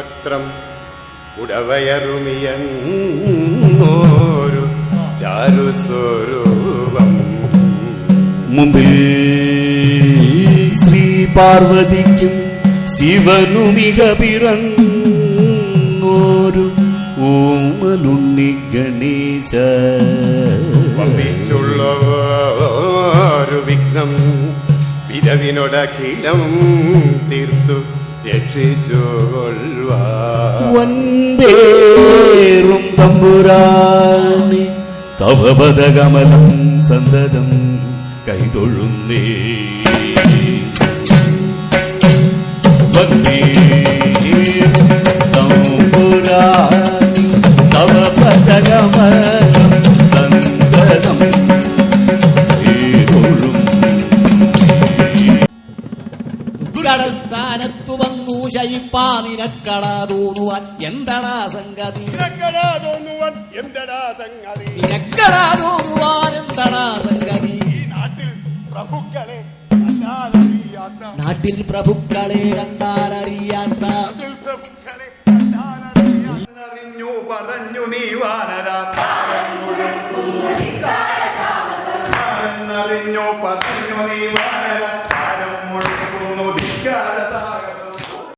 വക്ത്രം ചാരു ചാരുസ്വരൂപം. മുമ്പിൽ ശ്രീ പാർവതിക്കും ശിവനുമിക പിറന്നോരു ഓമലുണ്ണി ഗണേശ. വമ്പിച്ചുള്ളവരു വിഘ്നം പിരവിനൊടഖിലം തീർത്തു. രക്ഷിച്ചു തമ്പുരാനി തമ്പുരാനെ തവപദകമലം സന്തതം കൈതൊഴുന്നേ. വന്ദേറും കടസ്ഥാനത്തു വന്നു ശയിപ്പാ നിരക്കടാ തോന്നുവാൻ. എന്തടാ സംഗതി? നിരക്കടാ തോന്നുവാൻ എന്തടാ സംഗതി? തോന്നുവാൻ എന്തടാ സംഗതി? ഈ നാട്ടിൽ പ്രഭുക്കളെ കണ്ടാലറിയാത്ത. നാട്ടിൽ പ്രഭുക്കളെ കണ്ടാലറിയാത്ത. അറിഞ്ഞു പറഞ്ഞു നീ വാനരാ. അറിഞ്ഞു പറഞ്ഞു നീ വാനരാ.